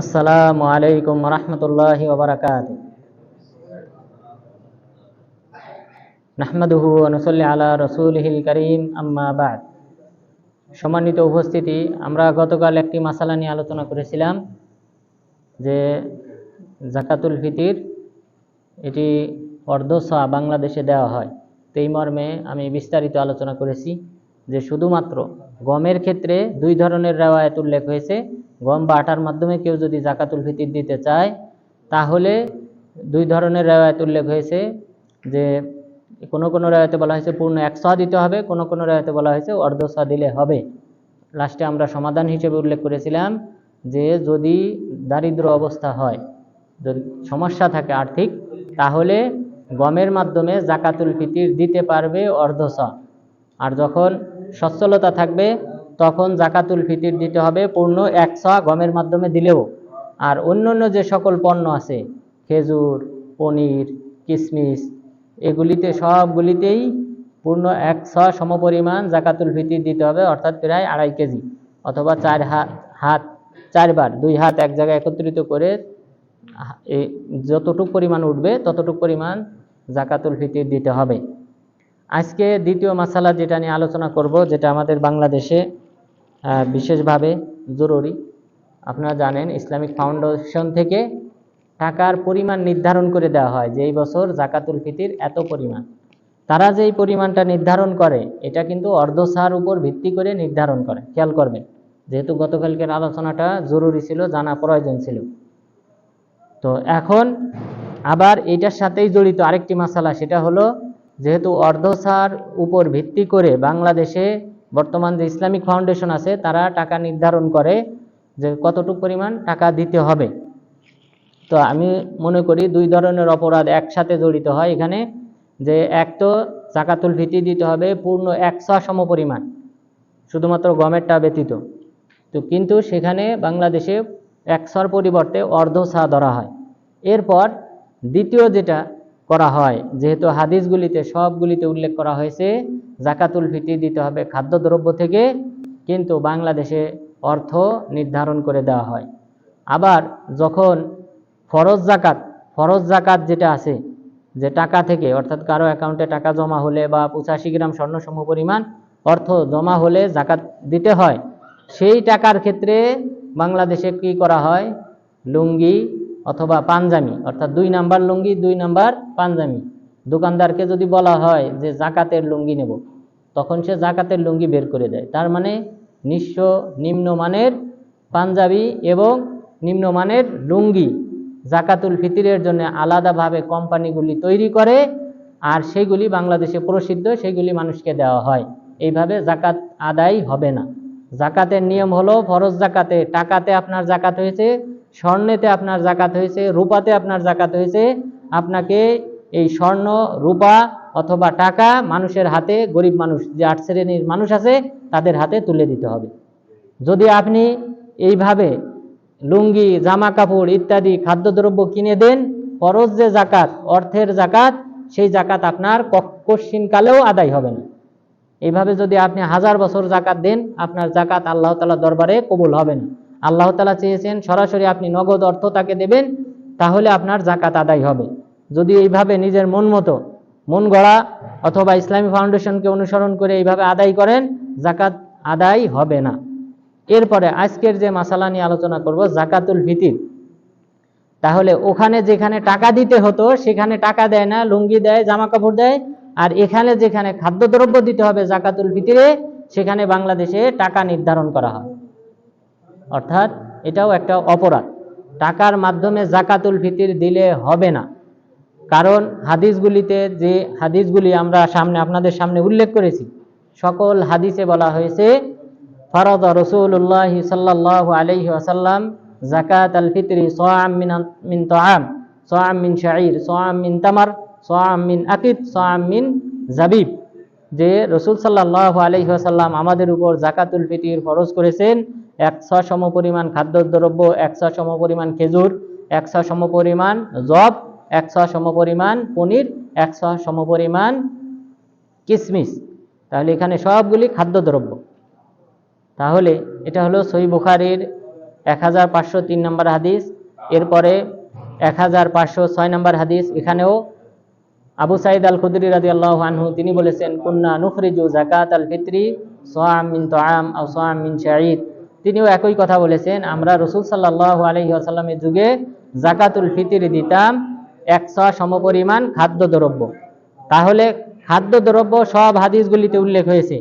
আসসালামু আলাইকুম রহমতুল্লাহ ওবরাকাত নাহমাদুহু অনুসল্লি আলা রসুলহিল করিম, আম্মা বাদ। সম্মানিত উপস্থিতি, আমরা গতকাল একটি মাসালা নিয়ে আলোচনা করেছিলাম যে জাকাতুল ফিতির এটি অর্ধসা বাংলাদেশে দেওয়া হয়। তো এই মর্মে আমি বিস্তারিত আলোচনা করেছি যে শুধুমাত্র গমের ক্ষেত্রে দুই ধরনের রেওয়ায়ত উল্লেখ হয়েছে গম বা আটার মাধ্যমে কেউ যদি জাকাতুল ফিতির দিতে চায়, তাহলে দুই ধরনের রেওয়ায়ত উল্লেখ হয়েছে যে কোনো কোনো রেওয়ায়তে বলা হয়েছে পূর্ণ এক শ দিতে হবে, কোনো কোনো রেওয়ায়তে বলা হয়েছে অর্ধ শ দিলে হবে। লাস্টে আমরা সমাধান হিসেবে উল্লেখ করেছিলাম যে যদি দারিদ্র অবস্থা হয়, যদি সমস্যা থাকে আর্থিক, তাহলে গমের মাধ্যমে জাকাতুল ফিতির দিতে পারবে অর্ধ শ আর যখন সচ্ছলতা থাকবে তখন জাকাতুল ফিতির দিতে হবে পূর্ণ এক শ গমের মাধ্যমে দিলেও। আর অন্য অন্য যে সকল পণ্য আছে, খেজুর, পনির কিশমিশ এগুলিতে সবগুলিতেই পূর্ণ এক শ সমপরিমাণ জাকাতুল ফিতির দিতে হবে, অর্থাৎ প্রায় আড়াই কেজি অথবা চার হাত হাত, চারবার, দুই হাত এক জায়গায় একত্রিত করে যতটুক পরিমাণ উঠবে ততটুক পরিমাণ জাকাতুল ফিতির দিতে হবে। আজকে দ্বিতীয় মাসালা যেটা নিয়ে আলোচনা করব, যেটা আমাদের বাংলাদেশে বিশেষভাবে জরুরি। আপনারা জানেন, ইসলামিক ফাউন্ডেশন থেকে টাকার পরিমাণ নির্ধারণ করে দেওয়া হয় যে এই বছর জাকাতুল ফিতির এত পরিমাণ। তারা যেই পরিমাণটা নির্ধারণ করে, এটা কিন্তু অর্ধসার উপর ভিত্তি করে নির্ধারণ করে। খেয়াল করবেন, যেহেতু গতকালকের আলোচনাটা জরুরি ছিল, জানা প্রয়োজন ছিল। তো এখন আবার এটার সাথেই জড়িত আরেকটি মাসালা, সেটা হলো, যেহেতু অর্ধসার উপর ভিত্তি করে বাংলাদেশে বর্তমান যে ইসলামিক ফাউন্ডেশন আছে, তারা টাকা নির্ধারণ করে যে কতটুকু পরিমাণ টাকা দিতে হবে। তো আমি মনে করি দুই ধরনের অপরাধ একসাথে জড়িত হয়। এখানে যে এক তো জাকাতুল ফিতি দিতে হবে, পূর্ণ একশো সম পরিমাণ, শুধুমাত্র গমেরটা ব্যতীত। তো কিন্তু সেখানে বাংলাদেশে একশোর পরিবর্তে অর্ধ সা ধরা হয়। এরপর দ্বিতীয় যেটা করা হয়, যেহেতু হাদিসগুলিতে সবগুলিতে উল্লেখ করা হয়েছে জাকাতুল ফিতি দিতে হবে, খাদ্যদ্রব্য থেকে কিন্তু বাংলাদেশে অর্থ নির্ধারণ করে দেওয়া হয়। আবার যখন ফরজ জাকাত ফরজ জাকাত যেটা আছে, যে টাকা থেকে, অর্থাৎ কারও অ্যাকাউন্টে টাকা জমা হলে বা পঁচাশি গ্রাম স্বর্ণ সম পরিমাণ অর্থ জমা হলে জাকাত দিতে হয়, সেই টাকার ক্ষেত্রে বাংলাদেশে কি করা হয়? লুঙ্গি অথবা পাঞ্জামি, অর্থাৎ দুই নাম্বার লুঙ্গি, দুই নাম্বার পাঞ্জামি। দোকানদারকে যদি বলা হয় যে জাকাতের লুঙ্গি নেব, তখন সে জাকাতের লুঙ্গি বের করে দেয়। তার মানে নিঃস্ব নিম্নমানের পাঞ্জাবি এবং নিম্নমানের লুঙ্গি জাকাতুল ফিতিরের জন্য আলাদাভাবে কোম্পানিগুলি তৈরি করে, আর সেগুলি বাংলাদেশে প্রসিদ্ধ, সেগুলি মানুষকে দেওয়া হয়। এইভাবে জাকাত আদায় হবে না। জাকাতের নিয়ম হলো, ফরজ জাকাতে টাকাতে আপনার জাকাত হয়েছে, স্বর্ণেতে আপনার জাকাত হয়েছে, রূপাতে আপনার জাকাত হয়েছে, আপনাকে এই স্বর্ণ, রূপা অথবা টাকা মানুষের হাতে, গরিব মানুষ, যে আট শ্রেণির মানুষ আছে, তাদের হাতে তুলে দিতে হবে। যদি আপনি এইভাবে লুঙ্গি জামা কাপড় ইত্যাদি খাদ্যদ্রব্য কিনে দেন, ফরজ যে জাকাত অর্থের জাকাত সেই জাকাত আপনার কশ্চিনকালেও আদায় হবে না। এইভাবে যদি আপনি হাজার বছর জাকাত দেন, আপনার জাকাত আল্লাহ তালা দরবারে কবুল হবে না। আল্লাহ তালা চেয়েছেন সরাসরি আপনি নগদ অর্থ তাকে দেবেন, তাহলে আপনার জাকাত আদায় হবে। যদি এইভাবে নিজের মন মতো, মন গড়া অথবা ইসলামী ফাউন্ডেশনকে অনুসরণ করে এইভাবে আদায় করেন, জাকাত আদায় হবে না। এরপরে আজকের যে মাসালা নিয়ে আলোচনা করব, জাকাতুল ফিতির। তাহলে ওখানে যেখানে টাকা দিতে হতো, সেখানে টাকা দেয় না, লুঙ্গি দেয় জামা কাপড় দেয়, আর এখানে যেখানে খাদ্যদ্রব্য দিতে হবে জাকাতুল ফিতিরে, সেখানে বাংলাদেশে টাকা নির্ধারণ করা হয়। অর্থাৎ এটাও একটা অপরাধ। টাকার মাধ্যমে জাকাতুল ফিতির দিলে হবে না। কারণ হাদিসগুলিতে যে হাদিসগুলি আমরা সামনে আপনাদের সামনে উল্লেখ করেছি, সকল হাদিসে বলা হয়েছে, ফরদ রসুল্লাহ সাল্লাহ আলহি আসাল্লাম জাকাত আল ফিতরি সোয়াম মিন মিন তোয়াম সোয়াম শাইর সোয়াম তামার সোয়াম মিন আকিদ সোয়াম মিন জাবিব যে রসুল সাল্লাহ আলহি আসাল্লাম আমাদের উপর জাকাতুল ফিতির ফরজ করেছেন, একশো সম পরিমাণ খাদ্যদ্রব্য, একশো সম পরিমাণ খেজুর, একশো সম পরিমাণ জব একশো সম পরিমাণ পনির, একশো সম পরিমাণ কিশমিশ তাহলে এখানে সবগুলি খাদ্যদ্রব্য। তাহলে এটা হলো সই বুখারির এক হাজার পাঁচশো তিন নম্বর হাদিস, এরপরে এক হাজার পাঁচশো ছয় নম্বর হাদিস, এখানেও আবু সাইদ আল খুদরি রাজি আল্লাহ তিনি বলেছেন, কুন্না নুখরিজু জাকাত আল ফিত্রি সোয়াম মিন তোয়াম ও সোয়াম মিন শাহিদ তিনিও একই কথা বলেছেন, আমরা রসুল সাল্লাহ আলহি আসাল্লামের যুগে জাকাতুল ফিতির দিতাম একশো সমপরিমাণ খাদ্য দ্রব্য তাহলে খাদ্য দ্রব্য সব হাদিসগুলিতে উল্লেখ হয়েছে।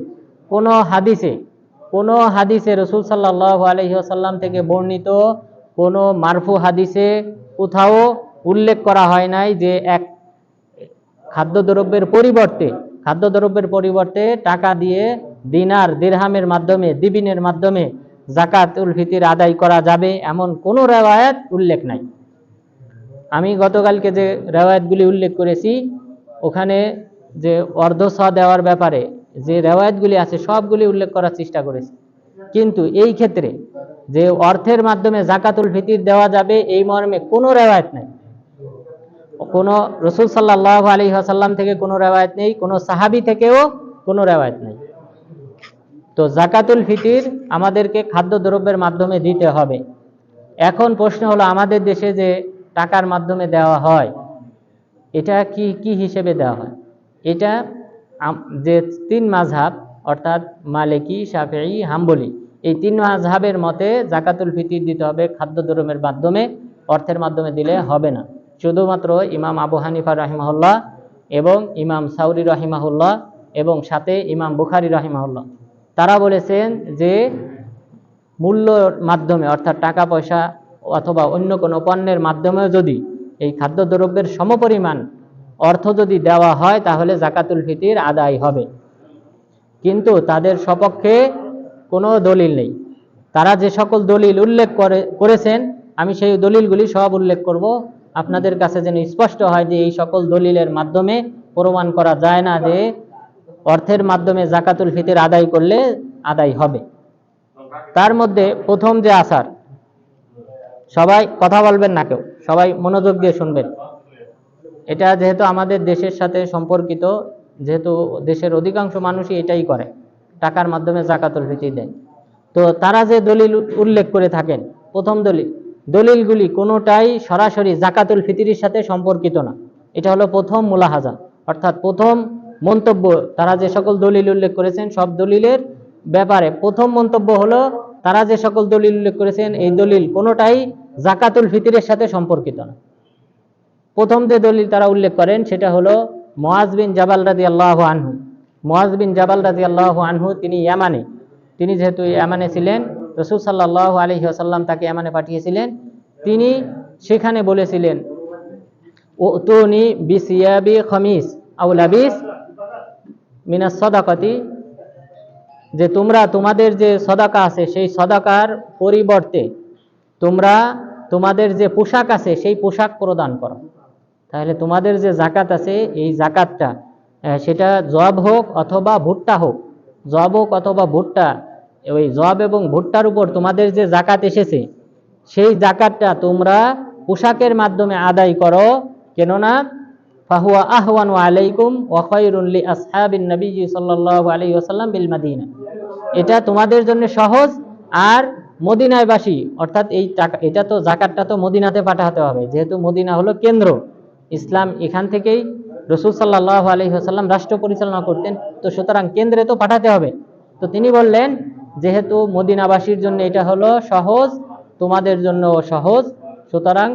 কোনো হাদিসে কোনো হাদিসে রসুল সাল্লাহ আলহি আসাল্লাম থেকে বর্ণিত কোনো মারফু হাদিসে কোথাও উল্লেখ করা হয় নাই যে এক খাদ্যদ্রব্যের পরিবর্তে খাদ্যদ্রব্যের পরিবর্তে টাকা দিয়ে দিনার দিরহামের মাধ্যমে, দিবিনের মাধ্যমে জাকাতুল ফিতির আদায় করা যাবে এমন কোনো রেওয়ায়াত উল্লেখ নাই। আমি গতকালকে যে রেওয়ায়াতগুলি উল্লেখ করেছি, ওখানে যে অর্ধ স দেওয়ার ব্যাপারে যে রেওয়ায়াতগুলি আছে, সবগুলি উল্লেখ করার চেষ্টা করেছি। কিন্তু এই ক্ষেত্রে যে অর্থের মাধ্যমে জাকাতুল ফিতির দেওয়া যাবে, এই মর্মে কোনো রেওয়ায়ত নেই। কোনো রসুল সাল্লাহ আলী আসাল্লাম থেকে কোনো রেওয়ায়ত নেই, কোনো সাহাবি থেকেও কোনো রেওয়ায়ত নেই। তো জাকাতুল ফিতির আমাদেরকে খাদ্যদ্রব্যের মাধ্যমে দিতে হবে। এখন প্রশ্ন হলো, আমাদের দেশে যে টাকার মাধ্যমে দেওয়া হয়, এটা কি কি হিসেবে দেওয়া হয়? এটা যে তিন মাঝহাব, অর্থাৎ মালিকি শাফেই হাম্বলি, এই তিন মাঝহাবের মতে জাকাতুল ফিতির দিতে হবে খাদ্যদ্রব্যের মাধ্যমে, অর্থের মাধ্যমে দিলে হবে না। শুধুমাত্র ইমাম আবু হানিফা রাহিমাহুল্লাহ এবং ইমাম সাউরি রাহিমাহুল্লাহ এবং সাথে ইমাম বুখারি রাহিমাহুল্লাহ। তারা বলেছেন যে মূল্যর মাধ্যমে, অর্থাৎ টাকা পয়সা অথবা অন্য কোনো পণ্যের মাধ্যমেও যদি এই খাদ্যদ্রব্যের সমপরিমাণ অর্থ যদি দেওয়া হয়, তাহলে জাকাতুল ফিতির আদায় হবে। কিন্তু তাদের সপক্ষে কোনো দলিল নেই। তারা যে সকল দলিল উল্লেখ করে, করেছেন, আমি সেই দলিলগুলি সব উল্লেখ করব। আপনাদের কাছে যেন স্পষ্ট হয় যে এই সকল দলিলের মাধ্যমে প্রমাণ করা যায় না যে অর্থের মাধ্যমে জাকাতুল ফিতির আদায় করলে আদায় হবে। তার মধ্যে প্রথম যে আসার সবাই কথা বলবেন না কেউ, সবাই মনোযোগ দিয়ে শুনবেন। এটা যেহেতু আমাদের দেশের সাথে সম্পর্কিত, যেহেতু দেশের অধিকাংশ মানুষই এটাই করে, টাকার মাধ্যমে জাকাতুল ফিতি দেয় তো তারা যে দলিল উল্লেখ করে থাকেন, প্রথম দলিল, দলিলগুলি কোনোটাই সরাসরি জাকাতুল ফিতিরির সাথে সম্পর্কিত না। এটা হলো প্রথম মুলাহাজা অর্থাৎ প্রথম মন্তব্য, তারা যে সকল দলিল উল্লেখ করেছেন, সব দলিলের ব্যাপারে প্রথম মন্তব্য হলো, তারা যে সকল দলিল উল্লেখ করেছেন, এই দলিল কোনোটাই জাকাতুল ফিতিরের সাথে সম্পর্কিত না। প্রথম যে দলিল তারা উল্লেখ করেন, সেটা হলো মোয়াজ বিন জাবাল রাজি আল্লাহ আনহু। মোয়াজ বিন জাবাল রাজি আল্লাহ আনহু তিনি ইয়ামানে, তিনি যেহেতু ইয়ামানে ছিলেন, রসুল সাল্লাহ আলী আসাল্লাম তাকে ইয়ামানে পাঠিয়েছিলেন। তিনি সেখানে বলেছিলেন ও তোনি বিসিয়াবি খমিস আউলাবিস মিনাস সদাকতি যে তোমরা তোমাদের যে সদাকা আছে, সেই সদাকার পরিবর্তে তোমরা তোমাদের যে পোশাক আছে, সেই পোশাক প্রদান করো। তাহলে তোমাদের যে জাকাত আছে, এই জাকাতটা সেটা জব হোক অথবা ভুট্টা হোক, জব হোক অথবা ভুট্টা, ওই জব এবং ভুট্টার উপর তোমাদের যে জাকাত এসেছে, সেই জাকাতটা তোমরা পোশাকের মাধ্যমে আদায় করো। কেননা, ফাহুয়া আহওয়ান আলাইকুম ওয়া খায়রুন লি আসহাবিন নবী সাল্লাল্লাহু আলাইহি ওয়াসাল্লাম বিল মাদিনা। এটা তোমাদের জন্য সহজ, আর মদিনায়বাসী, অর্থাৎ এই টাকা এটা তো জাকাতটা তো মদিনাতে পাঠাতে হবে। যেহেতু মদিনা হলো কেন্দ্র, ইসলাম এখান থেকেই রসুল সাল্লাহ আলহিহাসাল্লাম রাষ্ট্র পরিচালনা করতেন, তো সুতরাং কেন্দ্রে তো পাঠাতে হবে। তো তিনি বললেন, যেহেতু মদিনাবাসীর জন্য এটা হলো সহজ, তোমাদের জন্য সহজ, সুতরাং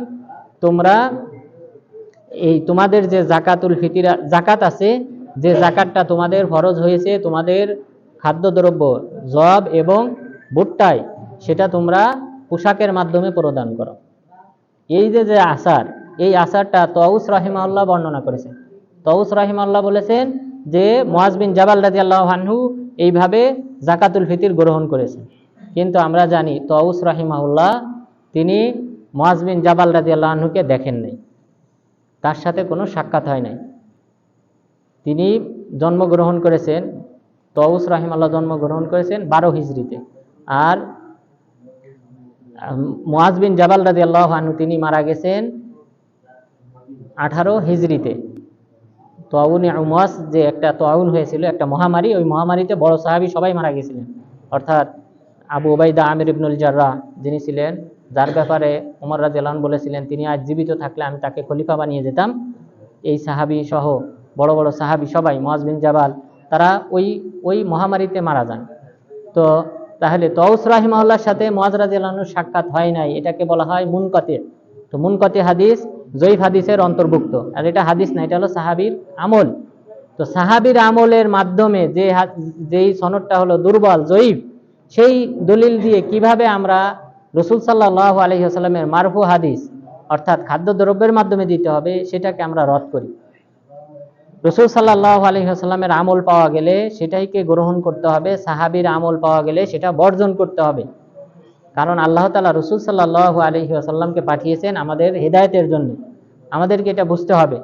তোমরা এই তোমাদের যে জাকাতুল ফিতিরা, জাকাত আছে, যে জাকাতটা তোমাদের ফরজ হয়েছে, তোমাদের খাদ্যদ্রব্য, জব এবং ভুট্টায় সেটা তোমরা পোশাকের মাধ্যমে প্রদান করো। এই যে যে আসার, এই আসারটা তউস রাহিমাল্লাহ বর্ণনা করেছেন তউস রাহিমাল্লাহ বলেছেন যে মোয়াজ বিন জাবাল রাজি আল্লাহ আনহু এইভাবে জাকাতুল ফিতির গ্রহণ করেছেন। কিন্তু আমরা জানি তউস রাহিমাউল্লাহ তিনি মোয়াজ বিন জাবাল রাজি আল্লাহ আনহুকে দেখেন নাই। তার সাথে কোনো সাক্ষাৎ হয় নাই। তিনি জন্মগ্রহণ করেছেন তউস রাহিমাল্লাহ জন্মগ্রহণ করেছেন বারো হিজড়িতে। আর মোয়াজ বিন জাবাল রাজি আল্লাহ আনহু, তিনি মারা গেছেন আঠারো হিজড়িতে। তোয়াউন উমাস যে একটা তোয়াউন হয়েছিল, একটা মহামারী, ওই মহামারীতে বড় সাহাবি সবাই মারা গেছিলেন। অর্থাৎ আবু ওবাইদা আমির ইবনুল জাররা যিনি ছিলেন, যার ব্যাপারে উমর রাজিয়াল্লাহন বলেছিলেন, তিনি আজ জীবিত থাকলে আমি তাকে খলিফা বানিয়ে যেতাম। এই সাহাবি সহ বড় বড় সাহাবি সবাই মোয়াজ বিন জাবাল, তারা ওই ওই মহামারীতে মারা যান। তো তাহলে তৌস রাহিমাউল্লাহর সাথে মোয়াজ রাজিয়াল্লাহনুর সাক্ষাৎ হয় নাই। এটাকে বলা হয় মুনকতে তো মুনকতে হাদিস জয়ীফ হাদিসের অন্তর্ভুক্ত। আর এটা হাদিস না, এটা হলো সাহাবির আমল। তো সাহাবির আমলের মাধ্যমে যে যেই সনদটা হলো দুর্বল, জয়ীফ, সেই দলিল দিয়ে কীভাবে আমরা রসুল সাল্লাহ আলহিহাস্লামের মারফু হাদিস, অর্থাৎ খাদ্যদ্রব্যের মাধ্যমে দিতে হবে, সেটাকে আমরা রদ করি। রসুল সাল্লাহ আলহিহাস্লামের আমল পাওয়া গেলে সেটাইকে গ্রহণ করতে হবে, সাহাবির আমল পাওয়া গেলে সেটা বর্জন করতে হবে। কারণ আল্লাহ তালা রসুল সাল্লাহ আলহি আসাল্লামকে পাঠিয়েছেন আমাদের হেদায়তের জন্য। আমাদেরকে এটা বুঝতে হবে।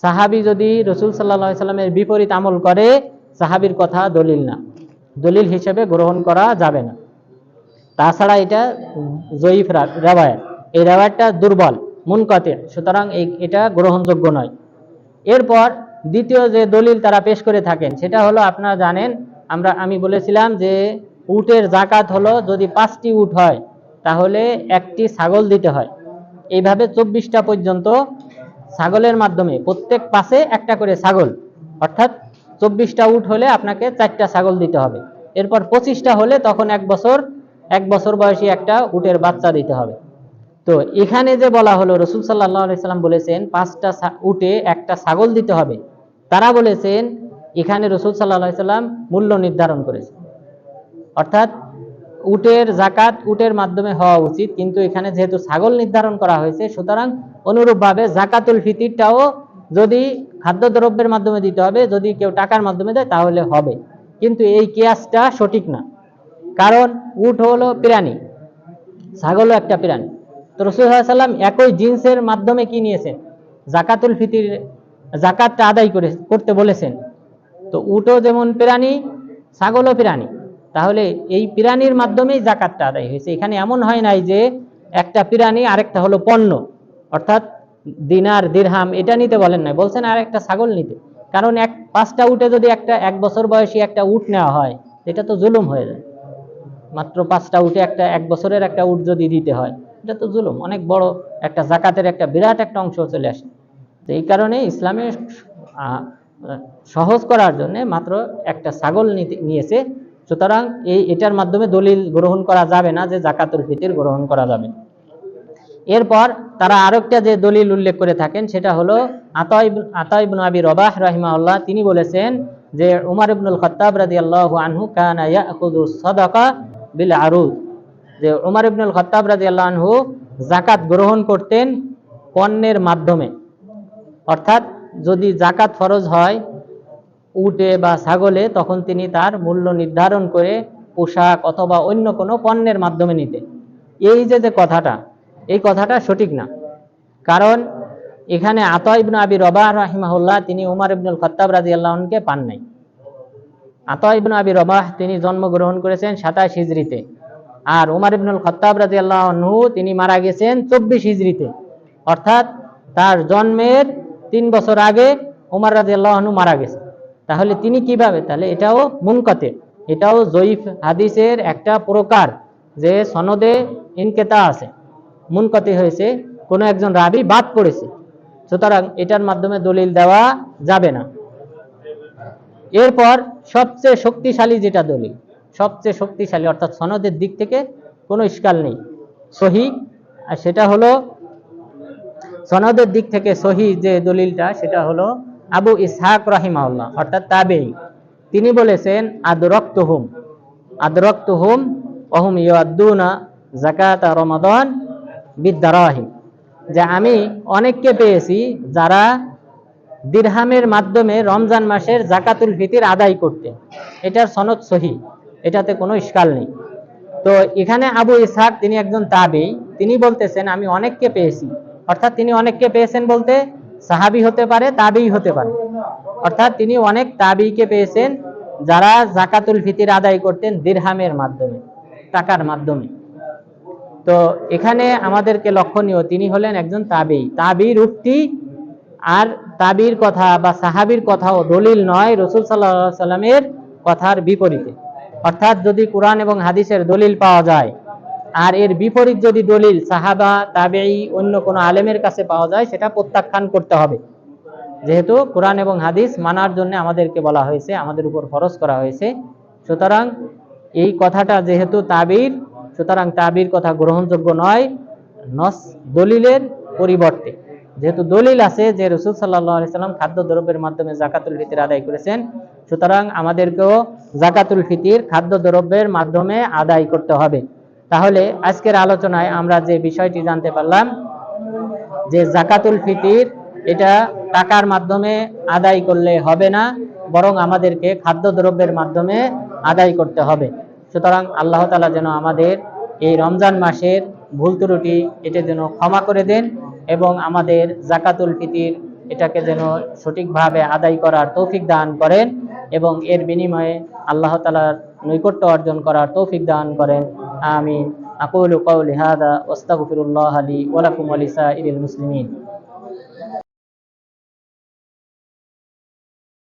সাহাবি যদি রসুল সাল্লাহ সাল্লামের বিপরীত আমল করে, সাহাবির কথা দলিল না। দলিল হিসেবে গ্রহণ করা যাবে না। তাছাড়া এটা জয়ীফ রা- রেওয়ায়ত। এই রেওয়ায়তটা দুর্বল মুনকতে সুতরাং এটা গ্রহণযোগ্য নয়। এরপর দ্বিতীয় যে দলিল তারা পেশ করে থাকেন, সেটা হলো আপনারা জানেন, আমরা, আমি বলেছিলাম যে উটের জাকাত হলো যদি পাঁচটি উট হয়, তাহলে একটি ছাগল দিতে হয়। এইভাবে চব্বিশটা পর্যন্ত ছাগলের মাধ্যমে প্রত্যেক পাশে একটা করে ছাগল, অর্থাৎ চব্বিশটা উট হলে আপনাকে চারটা ছাগল দিতে হবে। এরপর পঁচিশটা হলে তখন এক বছর এক বছর বয়সী একটা উটের বাচ্চা দিতে হবে। তো এখানে যে বলা হলো, রসুল সাল্লাহ সাল্লাম বলেছেন, পাঁচটা উটে একটা ছাগল দিতে হবে। তারা বলেছেন, এখানে রসুল সাল্লাহ সাল্লাম মূল্য নির্ধারণ করেছে অর্থাৎ উটের জাকাত উটের মাধ্যমে হওয়া উচিত, কিন্তু এখানে যেহেতু ছাগল নির্ধারণ করা হয়েছে, সুতরাং অনুরূপভাবে জাকাতুল ফিতিরটাও যদি খাদ্যদ্রব্যের মাধ্যমে দিতে হবে, যদি কেউ টাকার মাধ্যমে দেয়, তাহলে হবে। কিন্তু এই কেয়াসটা সঠিক না। কারণ উট হলো প্রাণী, ছাগলও একটা প্রাণী। তো রসুল সাল্লাম একই জিন্সের মাধ্যমে কি নিয়েছেন? জাকাতুল ফিতির জাকাতটা আদায় করে, করতে বলেছেন। তো উটও যেমন প্রাণী ছাগলও প্রাণী তাহলে এই প্রাণীর মাধ্যমেই জাকাতটা আদায় হয়েছে। এখানে এমন হয় নাই যে একটা প্রাণী আরেকটা হলো পণ্য। অর্থাৎ দিনার দিরহাম, এটা নিতে বলেন নাই। বলছেন আর একটা ছাগল নিতে। কারণ এক, পাঁচটা উটে যদি একটা, এক বছর বয়সী একটা উট নেওয়া হয়, এটা তো জুলুম হয়ে যায়। মাত্র পাঁচটা উঠে একটা, এক বছরের একটা উট যদি দিতে হয়। এটা তো জুলুম। অনেক বড় একটা জাকাতের একটা বিরাট একটা অংশ চলে আসে। তো এই কারণে ইসলামে সহজ করার জন্য মাত্র একটা ছাগল নিয়েছে। সুতরাং এই, এটার মাধ্যমে দলিল গ্রহণ করা যাবে না যে জাকাতুল ফিতির গ্রহণ করা যাবে এরপর তারা আরেকটা যে দলিল উল্লেখ করে থাকেন, সেটা হলো আতাইবন আবি রবাহ রাহিমাউল্লাহ তিনি বলেছেন যে উমর ইবনুল খত্তাব রাদিয়াল্লাহু আনহু কানা ইয়াখুযু সাদাকা বিল আরুদ। যে উমর ইবনুল খত্তাব রাদিয়াল্লাহু আনহু জাকাত গ্রহণ করতেন পণ্যের মাধ্যমে। অর্থাৎ যদি জাকাত ফরজ হয় উটে বা ছাগলে, তখন তিনি তার মূল্য নির্ধারণ করে পোশাক অথবা অন্য কোনো পণ্যের মাধ্যমে নিতে এই যে যে কথাটা, এই কথাটা সঠিক না। কারণ এখানে আতা ইবনু আবি রবাহ রাহিমাহুল্লাহ তিনি উমর ইবনুল খত্তাব রাজি আল্লাহকে পান নাই। আতা ইবনু আবি রবাহ তিনি জন্মগ্রহণ করেছেন সাতাশ হিজড়িতে আর উমর ইবনুল খত্তাব রাজি আল্লাহনহু তিনি মারা গেছেন চব্বিশ হিজড়িতে। অর্থাৎ তার জন্মের তিন বছর আগে উমর রাজি আল্লাহনু মারা গেছে। তাহলে তিনি কীভাবে? তাহলে এটাও মুনকতে এটাও জয়ীফ হাদিসের একটা প্রকার যে সনদে ইনকেতা আছে। মুনকতে হয়েছে, কোনো একজন রাবি বাদ পড়েছে। সুতরাং এটার মাধ্যমে দলিল দেওয়া যাবে না। এরপর সবচেয়ে শক্তিশালী যেটা দলিল সবচেয়ে শক্তিশালী, অর্থাৎ সনদের দিক থেকে কোনো ইস্কাল নেই। সহি, আর সেটা হলো সনদের দিক থেকে সহি যে দলিলটা, সেটা হলো আবু ইসহাক রাহিমাউল্লাহ অর্থাৎ তাবেই তিনি বলেছেন আদরক্ত হুম আদরক্ত হুম অহুম ইয়াদ্দুনা জাকাত রমাদন বিদ্যারাহিম যে আমি অনেককে পেয়েছি যারা দিরহামের মাধ্যমে রমজান মাসের জাকাতুল ফিতির আদায় করতে এটার সনদ সহি। এটাতে কোনো ইস্কাল নেই। তো এখানে আবু ইসহাক, তিনি একজন তাবি, তিনি বলতেছেন, আমি অনেককে পেয়েছি। অর্থাৎ তিনি অনেককে পেয়েছেন বলতে সাহাবি হতে পারে, তাবিই হতে পারে। অর্থাৎ তিনি অনেক তাবিকে পেয়েছেন যারা জাকাতুল ফিতির আদায় করতেন দিরহামের মাধ্যমে, টাকার মাধ্যমে। তো এখানে আমাদেরকে লক্ষণীয়, তিনি হলেন একজন তাবি। তাবির উক্তি আর তাবির কথা বা সাহাবির কথাও দলিল নয়, রসুল সাল্লাহ সাল্লামের কথার বিপরীতে। অর্থাৎ যদি কোরআন এবং হাদিসের দলিল পাওয়া যায়, আর এর বিপরীত যদি দলিল সাহাবা তাবেই অন্য কোনো আলেমের কাছে পাওয়া যায়, সেটা প্রত্যাখ্যান করতে হবে। যেহেতু কোরআন এবং হাদিস মানার জন্য আমাদেরকে বলা হয়েছে, আমাদের উপর খরচ করা হয়েছে। সুতরাং এই কথাটা যেহেতু তাবির, সুতরাং তাবির কথা গ্রহণযোগ্য নয়, নস, দলিলের পরিবর্তে। যেহেতু দলিল আছে যে রসুল সাল্লাহ খাদ্য দ্রব্যের মাধ্যমে জাকাতুল ফিতির আদায় করেছেন, সুতরাং আমাদেরকেও জাকাতুল ফিতির খাদ্য দ্রব্যের মাধ্যমে আদায় করতে হবে। তাহলে আজকের আলোচনায় আমরা যে বিষয়টি জানতে পারলাম, যে জাকাতুল ফিতির এটা টাকার মাধ্যমে আদায় করলে হবে না, বরং আমাদেরকে খাদ্য দ্রব্যের মাধ্যমে আদায় করতে হবে। সুতরাং আল্লাহ তালা যেন আমাদের এই রমজান মাসের ভুল ত্রুটি এটা যেন ক্ষমা করে দেন এবং আমাদের জাকাতুল ফিতির এটাকে যেন সঠিকভাবে আদায় করার তৌফিক দান করেন এবং এর বিনিময়ে আল্লাহ তালার নৈকট্য অর্জন করার তৌফিক দান করেন। আমিন। আকুল কওলি হাদা ওয়াস্তাগফিরুল্লাহ আলী ওয়া আলিসা ইরিল মুসলিমিন।